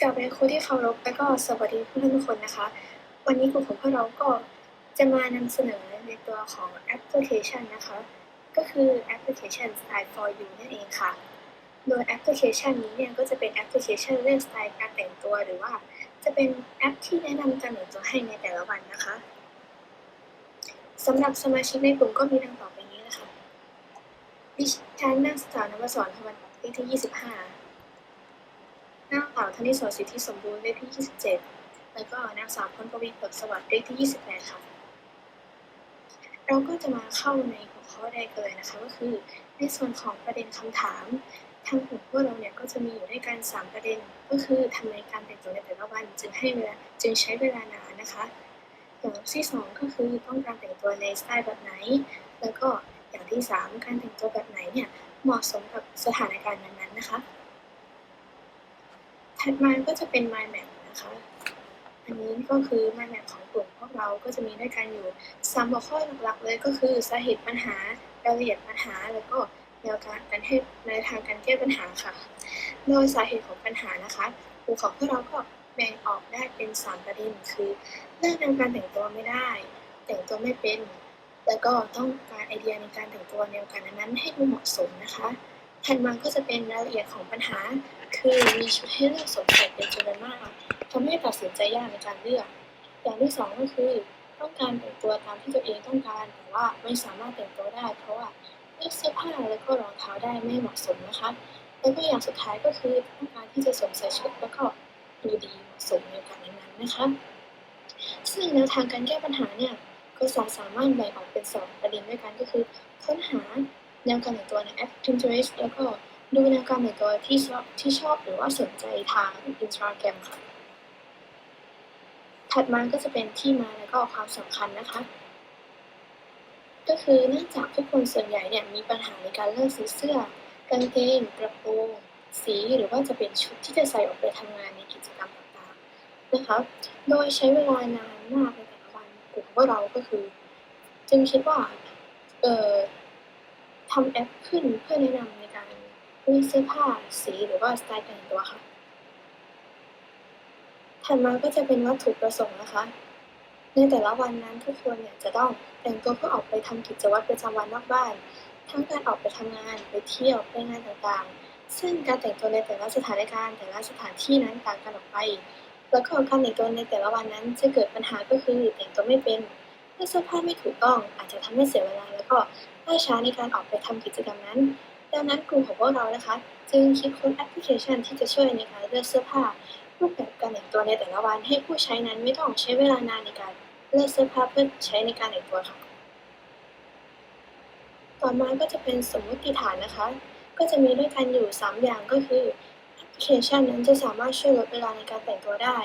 กลับเรียนครูที่เคารพและก็สวัสดีเพื่อนๆทุกคนนะคะ วันนี้กลุ่มของพวกเราก็จะมานำเสนอในตัวของแอปพลิเคชันนะคะ ก็คือแอปพลิเคชัน Style for You นั่นเองค่ะ โดยแอปพลิเคชันนี้เนี่ยก็จะเป็นแอปพลิเคชันเรื่องสไตล์การแต่งตัวหรือว่า จะเป็นแอปที่แนะนำการแต่งตัวให้ในแต่ละวันนะคะสำหรับสมาชิกในกลุ่มก็มีดังต่อไปนี้นะคะดิฉันนางสาวนวสรพวันเลขที่ 25 นางสาวธนิสรสิทธิสมบูรณ์เลขที่ 27 แล้วก็นางสาวพลปวีเปิดสวัสดิ์เลขที่ 28 ค่ะ เราก็จะมาเข้าในหัวข้อแรกกันเลยนะคะ ก็คือในส่วนของประเด็นคำถามทางกลุ่มพวกเราเนี่ยก็จะมีอยู่ด้วยกัน 3 ประเด็น ก็คือทำไมการแต่งตัวในแต่ละวันจึงให้เวลาจึงใช้เวลานานนะคะอย่างที่ 2 ก็คือต้องการแต่งตัวในสไตล์แบบไหน แล้วก็อย่างที่ 3 การแต่งตัวแบบไหนเนี่ยเหมาะสมกับสถานการณ์นั้นๆนะคะ ถัดมาก็จะเป็น mind map นะคะ อันนี้ก็คือ mind map ของกลุ่มพวกเราก็จะมีด้วยกันอยู่3หัวข้อหลักๆเลยก็คือสาเหตุปัญหารายละเอียดปัญหาแล้วก็แนวการการให้ในทางการแก้ปัญหาค่ะ โดยสาเหตุของปัญหานะคะกลุ่มของพวกเราก็แบ่งออกได้เป็น 3 ประเด็นคือเรื่องแนการแต่งตัวไม่ได้ แต่งตัวไม่เป็น แล้วก็ต้องการไอเดียในการแต่งตัวแนวการนั้นให้ดูเหมาะสมนะคะ ถัดมาก็จะเป็นรายละเอียดของปัญหา คือมีชุดให้เลือกสมใส่เป็นจำนวนมากทำให้ตัดสินใจยากในการเลือก อย่างที่สองก็คือต้องการแต่งตัวตามที่ตัวเองต้องการ แต่ว่าไม่สามารถแต่งตัวได้ เพราะว่าเลือกเสื้อผ้าแล้วก็รองเท้าได้ไม่เหมาะสมนะคะแล้วก็อย่างสุดท้ายก็คือต้องการที่จะสวมใส่ชุดแล้วก็ดูดีเหมาะสมในกาสนั้นนะคะ ซึ่งแนวทางการแก้ปัญหาเนี่ยก็สามารถแบ่งออกเป็นสองประเด็นด้วยกันก็คือ ค้นหา แนวการแต่งตัวในแอป Pinterest แล้วก็ดูแนวการแต่งตัวที่ชอบที่ชอบหรือว่าสนใจทาง Instagram ค่ะ ถัดมาก็จะเป็นที่มาแล้วก็ความสำคัญนะคะ ก็คือเนื่องจากทุกคนส่วนใหญ่เนี่ยมีปัญหาในการเลือกซื้อเสื้อกางเกงกระโปรงสีหรือว่าจะเป็นชุดที่จะใส่ออกไปทำงานในกิจกรรมต่างๆนะคะ โดยใช้เวลานานมากในแต่ละวันกลุ่มพวกเราก็คือ จึงคิดว่าเอ่อ ทำแอปขึ้นเพื่อแนะนำในการเลือกเสื้อผ้าสีหรือว่าสไตล์แต่งตัวค่ะ ถัดมาก็จะเป็นวัตถุประสงค์นะคะ ในแต่ละวันนั้นทุกคนเนี่ยจะต้องแต่งตัวเพื่อออกไปทำกิจวัตรประจำวันนอกบ้าน ทั้งการออกไปทำงานไปเที่ยวไปงานต่างๆ ซึ่งการแต่งตัวในแต่ละสถานการณ์แต่ละสถานที่นั้นต่างกันออกไปแล้วก็การแต่งตัวในแต่ละวันนั้นจะเกิดปัญหาก็คือแต่งตัวไม่เป็นเลือกเสื้อผ้าไม่ถูกต้องอาจจะทำให้เสียเวลาแล้วก็ ล่าช้าในการออกไปทำกิจกรรมนั้น ดังนั้นกลุ่มของพวกเรานะคะ จึงคิดค้นแอปพลิเคชันที่จะช่วยในการเลือกเสื้อผ้า รูปแบบการแต่งตัวในแต่ละวันให้ผู้ใช้นั้นไม่ต้องใช้เวลานานในการเลือกเสื้อผ้าเพื่อใช้ในการแต่งตัวค่ะต่อมาก็จะเป็นสมมติฐานนะคะ ก็จะมีด้วยกันอยู่ 3 อย่างก็คือแอปพลิเคชันนั้นจะสามารถช่วยลดเวลาในการแต่งตัวได้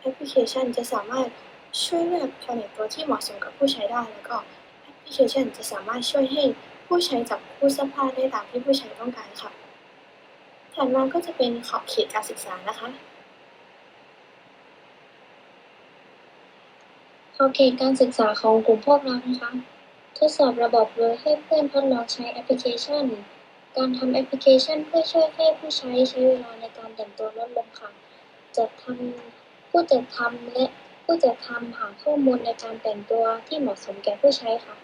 แอปพลิเคชันจะสามารถช่วยเลือกการแต่งตัวที่เหมาะสมกับผู้ใช้ได้แล้วก็ พลิเคชันจะสามารถช่วยให้ผู้ใช้จับคู่เสื้อผ้าได้ตามที่ผู้ใช้ต้องการค่ะ ถัดมาก็จะเป็นขอบเขตการศึกษานะคะ ขอบเขตการศึกษาของกลุ่มพวกเรานะคะ ทดสอบระบบโดยให้เพื่อนทดลองใช้แอปพลิเคชัน การทำแอปพลิเคชันเพื่อช่วยให้ผู้ใช้ใช้เวลาในการแต่งตัวลดลงค่ะ จัดทำผู้จัดทำและผู้จัดทำหาข้อมูลในการแต่งตัวที่เหมาะสมแก่ผู้ใช้ค่ะ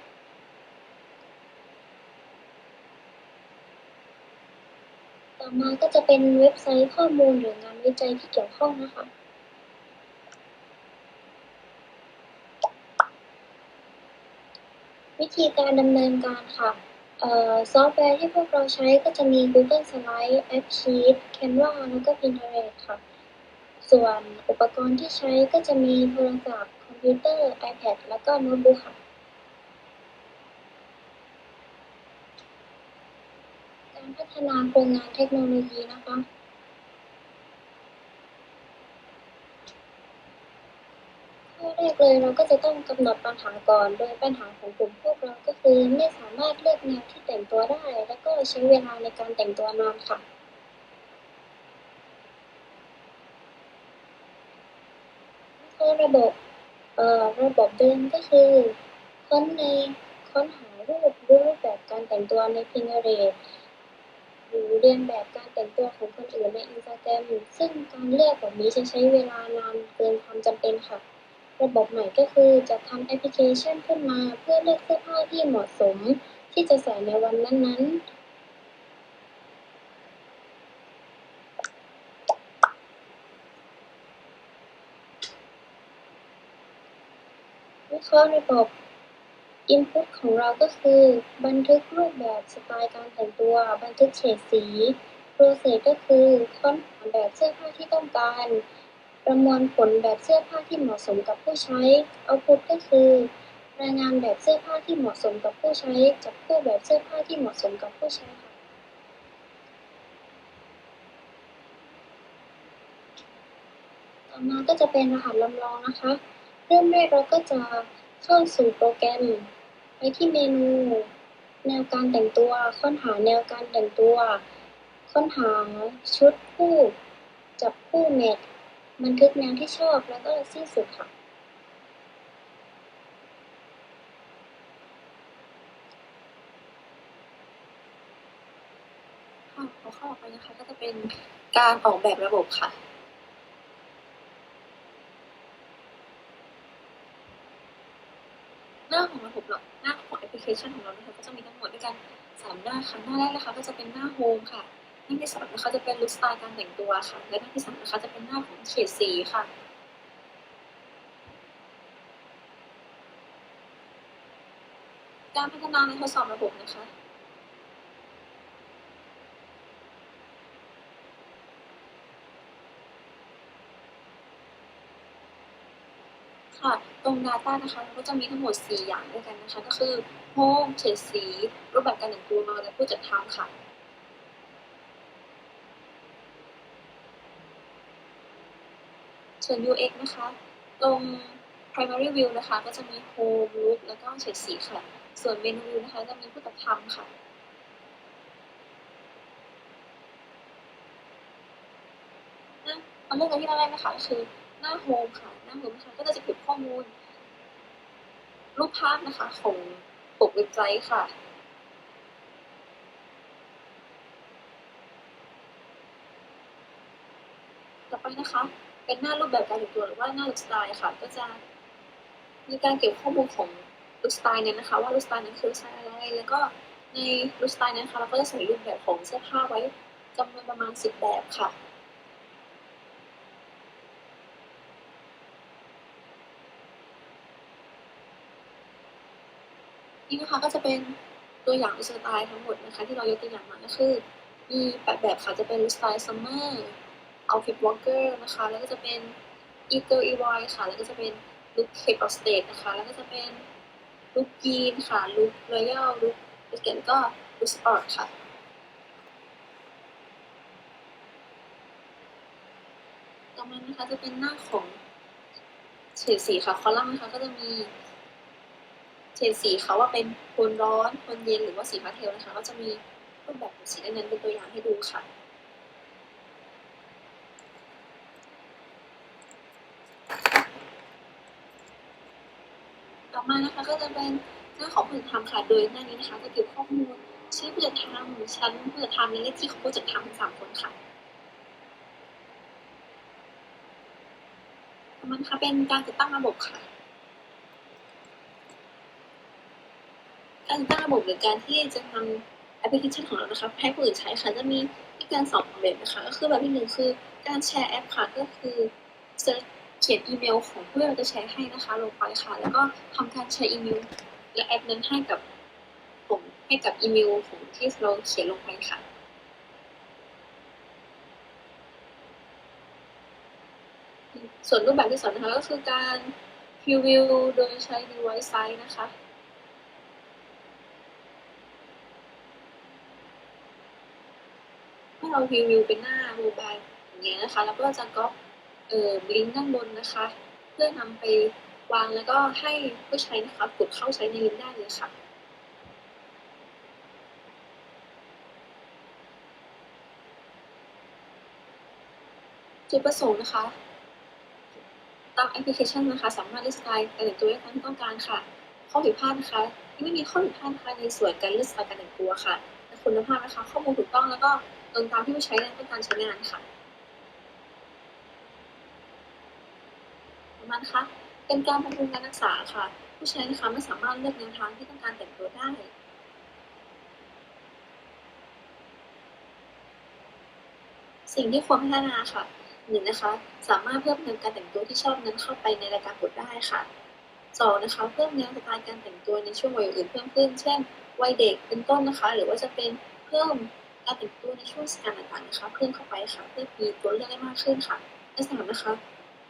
ต่อมาก็จะเป็นเว็บไซต์ข้อมูลหรืองานวิจัยที่เกี่ยวข้องนะคะวิธีการดำเนินการค่ะซอฟต์แวร์ที่พวกเราใช้ก็จะมี Google Slide, AppSheet, Canva แล้วก็ Pinterest ค่ะ ส่วนอุปกรณ์ที่ใช้ก็จะมีโทรศัพท์ คอมพิวเตอร์ iPad แล้วก็โน้ตบุ๊กค่ะ การพั ฒนาโครงงานเทคโนโลยีนะคะข้อแรกเลยเราก็จะต้องกำหนดปัญหาก่อน โดยปัญหาของกลุ่มพวกเราก็คือไม่สามารถเลือกแนวที่แต่งตัวได้ แล้วก็ใช้เวลาในการแต่งตัวนานค่ะคือระบบเอ่อระบบเดิมก็คือค้นในค้นหารูปรูปแบบการแต่งตัวใน Pinterest หรือเรียนแบบการแต่งตัวของคนอื่นใน Instagram ซึ่งการเลือกแบบนี้จะใช้เวลานานเกินความจำเป็นค่ะ ระบบใหม่ก็คือจะทำแอปพลิเคชันขึ้นมาเพื่อเลือกเสื้อผ้าที่เหมาะสม ที่จะใส่ในวันนั้นๆวิเคราะห์ระบบ Input ของเราก็คือ บันทึกรูปแบบสไตล์การแต่งตัว บันทึกเฉดสี Process ก็คือค้นหาแบบเสื้อผ้าที่ต้องการ ประมวลผลแบบเสื้อผ้าที่เหมาะสมกับผู้ใช้ Output ก็คือ รายงานแบบเสื้อผ้าที่เหมาะสมกับผู้ใช้จับคู่แบบเสื้อผ้าที่เหมาะสมกับผู้ใช้ค่ะต่อมาก็จะเป็นรหัสลำลองนะคะ เริ่มแรกเราก็จะ เข้าสู่โปรแกรม ไปที่เมนู แนวการแต่งตัว ค้นหาแนวการแต่งตัว ค้นหาชุดคู่ จับคู่แมทบันทึกแนวที่ชอบแล้วก็สิ้นสุดค่ะค่ะหัวข้อต่อไปนะคะก็จะเป็นการออกแบบระบบค่ะ น้าของระบบเราหน้าของแอปพลิเคชันของเรานะคะก็จะมีทั้งหมดด้วยกันสามหน้าค่ะหน้าแรกนะคะก็จะเป็นหน้าโฮมค่ะหน้าที่สองนะคะจะเป็นลุคสไตล์การแต่งตัวค่ะ และหน้าที่สามนะคะจะเป็นหน้าของเฉดสีค่ะการพัฒนาในทดสอบระบบนะคะ ค่ะ ตรง Data นะคะเราก็จะมีทั้งหมด 4 อย่างด้วยกันนะคะ ก็คือ Home เฉดสี รูปแบบการแต่งตัวและผู้จัดทำค่ะส่วน UX นะคะ ตรง Primary View นะคะ ก็จะมี Home Look แล้วก็เฉดสีค่ะ ส่วน Menu View นะคะ จะมีผู้จัดทำค่ะ มาเริ่มกันที่หน้าแรกนะคะก็คือ น้าโฮมค่ะ หน้าโฮมนะคะก็จะเก็บข้อมูล รูปภาพนะคะของปกเว็บไซต์ค่ะต่อไปนะคะ เป็นหน้ารูปแบบการแต่งตัวหรือว่าหน้าลุคสไตล์ค่ะ ก็จะมีการเก็บข้อมูลของลุคสไตล์นั้นนะคะ ว่าลุคสไตล์นั้นคือลุคสไตล์อะไร แล้วก็ในลุคสไตล์นั้นนะคะเราก็จะใส่รูปแบบของเสื้อผ้าไว้จำนวนประมาณ10แบบค่ะ นี่นะคะก็จะเป็นตัวอย่างสไตล์ทั้งหมดนะคะที่เรายกตัวอย่างมาก็คือ มีแปดแบบค่ะจะเป็นสไตล์ซัมเมอร์เอาฟิตวอล์กเกอร์นะคะ แล้วก็จะเป็นอีเกิลอีวอยค่ะ แล้วก็จะเป็นลุคเคปออสเตทนะคะ แล้วก็จะเป็นลุคยีนค่ะลุครอยัลลุคเอสเกนก็ลุคสปอร์ตค่ะต่อมานะคะจะเป็นหน้าของเฉดสีค่ะคอลัมน์นะคะก็จะมี เฉดสีเขาว่าเป็นโทนร้อนโทนเย็นหรือว่าสีพาสเทลนะคะ ก็จะมีรูปแบบของสีนั้นเป็นตัวอย่างให้ดูค่ะต่อมานะคะก็จะเป็นหน้าของผู้จัดทำค่ะ โดยหน้านี้นะคะจะเก็บข้อมูลชื่อผู้จัดทำชั้นผู้จัดทำและเลขที่ของผู้จัดทำสามคนค่ะมานะคะเป็นการติดตั้งระบบค่ะ การตั้งระบบหรือการที่จะทำแอปพลิเคชันของเรานะคะให้ผู้อื่นใช้ค่ะจะมีวิธีการสองแบบนะคะก็คือแบบที่หนึ่งคือการแชร์แอปค่ะก็คือเซิร์ชเขียนอีเมลของผู้เราจะแชร์ให้นะคะลงไปค่ะ แล้วก็ทำการแชร์อีเมลและแอปนั้นให้กับผมให้กับอีเมลของที่เราเขียนลงไปค่ะส่วนรูปแบบที่สองนะคะก็คือการ preview โดยใช้ device size นะคะ ให้เรารีวิวเป็นหน้าโมบายอย่างเงี้ยนะคะ แล้วก็จะก๊อปเอ่อลิงก์ด้านบนนะคะ เพื่อนำไปวางแล้วก็ให้ผู้ใช้นะคะกดเข้าใช้ในลิงก์ได้เลยค่ะจุดประสงค์นะคะตามแอปพลิเคชันนะคะ สามารถเลือกสไตล์การแต่งตัวได้ตามที่ต้องการค่ะ ข้อผิดพลาดนะคะที่ไม่มีข้อผิดพลาดนะคะในส่วนการเลือกสไตล์การแต่งตัวค่ะ คุณภาพนะคะ ข้อมูลถูกต้องแล้วก็ ตรงตามที่ผู้ใช้ต้องการใช้งานค่ะประมาณนคะเป็นการบำรุงการรักษาค่ะ ผู้ใช้นะคะไม่สามารถเลือกแนวทางที่ต้องการแต่งตัวได้สิ่งที่ควรพัฒนาค่ะหนึ่งนะคะ สามารถเพิ่มแนการแต่งตัวที่ชอบนั้นเข้าไปในรายการบทได้ค่ะสองนะคะ เพิ่มแนวสไตล์การแต่งตัวในช่วงวัยอื่นเพิ่มขึ้น เช่น วัยเด็กเป็นต้นนะคะ หรือว่าจะเป็นเพิ่ม การแต่งตัวในช่วงเทศกาลต่างๆนะคะเพิ่มเข้าไปค่ะเพื่อมีตัวเลือกได้มากขึ้นค่ะและสามนะคะ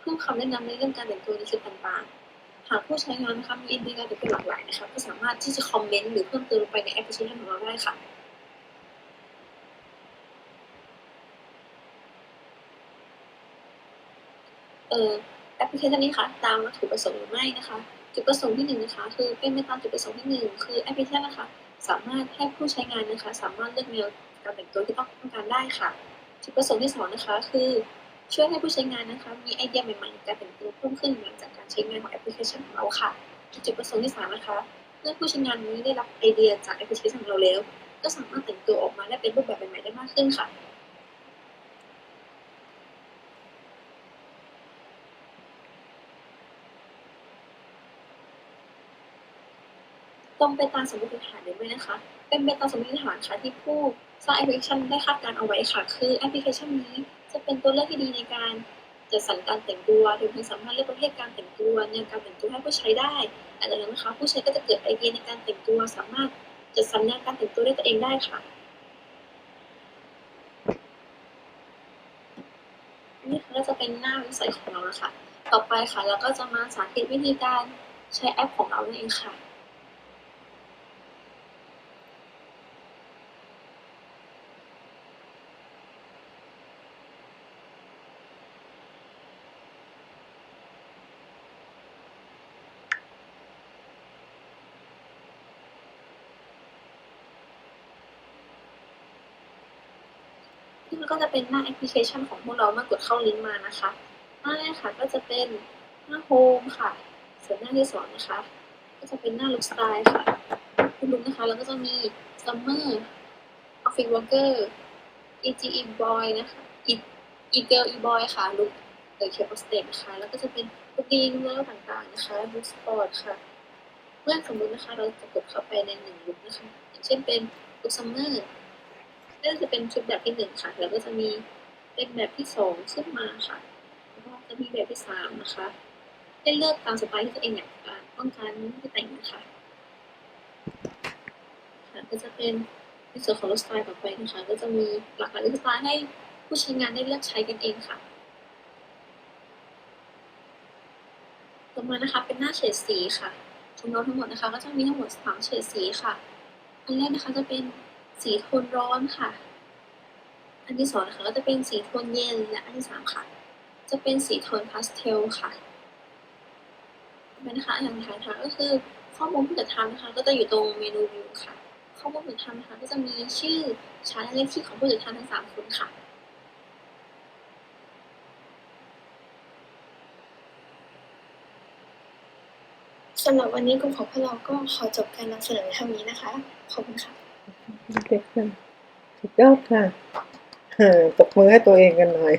เพิ่มคำแนะนำในเรื่องการแต่งตัวในชุดต่างๆ หากผู้ใช้งานนะคะมีไอเดียการแต่งตัวหลากหลายนะคะก็สามารถที่จะคอมเมนต์หรือเพิ่มเติมลงไปในแอปพลิเคชันของเราได้ค่ะเออแอปพลิเคชันนี้ค่ะตามวัตถุประสงค์หรือไม่นะคะ จุดประสงค์ที่หนึ่งนะคะ คือเป็นไปตามจุดประสงค์ที่หนึ่งคือแอปพลิเคชันนะคะ สามารถให้ผู้ใช้งานนะคะ สามารถเลือกแนว การแต่งตัวที่ต้องการได้ค่ะจุดประสงค์ที่สองนะคะคือช่วยให้ผู้ใช้งานนะคะมีไอเดียใหม่ๆในการแต่งตัวเพิ่มขึ้นหลังจากการใช้งานของแอปพลิเคชันของเราค่ะ จุดประสงค์ที่สามนะคะเมื่อผู้ใช้งานนี้ได้รับไอเดียจากแอปพลิเคชันของเราแล้ว ก็สามารถแต่งตัวออกมาได้เป็นรูปแบบใหม่ๆได้มากขึ้นค่ะ ตรงไปตามสมมติฐานหรือไม่นะคะ เป็นไปตามสมมติฐานค่ะที่ผู้สร้างแอปพลิเคชันได้คาดการเอาไว้ค่ะ คือแอปพลิเคชันนี้จะเป็นตัวเลือกที่ดีในการจัดสรรการแต่งตัวโดยมันสามารถเลือกประเภทการแต่งตัวแนวการแต่งตัวให้ผู้ใช้ได้หลังจากนั้นนะคะผู้ใช้ก็จะเกิดไอเดียในการแต่งตัว สามารถจัดสรรแนวการแต่งตัวด้วยตัวเองได้ค่ะ นี่ค่ะก็จะเป็นหน้าเว็บไซต์ของเราแล้วค่ะต่อไปค่ะเราก็จะมาสาธิตวิธีการใช้แอปของเรานั่นเองค่ะ นี่มันก็จะเป็นหน้าแอปพลิเคชันของพวกเราเมื่อกดเข้าลิงก์มานะคะหน้าแรกค่ะก็จะเป็นหน้าโฮมค่ะ ส่วนหน้าที่สองนะคะ ก็จะเป็นหน้าลุคสไตล์ค่ะคุณลุกนะคะ แล้วก็จะมี Summer Office Worker EGE Boy นะคะ E E Girl E Boy ค่ะลุคเดอะเคปอสเตนะคะแล้วก็จะเป็นลุคดีนแล้วต่างๆนะคะลุคสปอร์ตค่ะ เมื่อสมมตินะคะเราจะกดเข้าไปในหนึ่งลุคนะคะอย่างเช่นเป็นลุคซัมเมอร์ ก็จะเป็นชุดแบบที่หนึ่งค่ะ แล้วก็จะมีเป็นแบบที่สองขึ้นมาค่ะ แล้วก็จะมีแบบที่สามนะคะให้เลือกตามสไตล์ที่ตัวเองอยากกาต้องการที่แต่งนะคะค่ะก็จะเป็นในส่วนของสไตล์ต่อไปนะคะ ก็จะมีหลากหลายสไตล์ให้ผู้ใช้งานได้เลือกใช้กันเองค่ะต่อมานะคะเป็นหน้าเฉดสีค่ะของเราทั้งหมดนะคะ ก็จะมีทั้งหมดสามเฉดสีค่ะ อันแรกนะคะจะเป็น สีโทนร้อนค่ะ อันที่สองนะคะก็จะเป็นสีโทนเย็นและอันที่สามค่ะ จะเป็นสีโทนพาสเทลค่ะเป็นะคะอย่างท้ายค่ะก็คือข้อมูลผู้จัดทำนะคะก็จะอยู่ตรงเมนูวิวค่ะ ข้อมูลผู้จัดทำนะคะก็จะมีชื่อชั้นและเลขที่ของผู้จัดทำทั้งสามคนค่ะสำหรับวันนี้กลุ่มของพวกเราก็ขอจบการนำเสนอเท่านี้นะคะ ขอบคุณค่ะ เด็กค่ะสุดยอดค่ะเออปรบมือให้ตัวเองกันหน่อย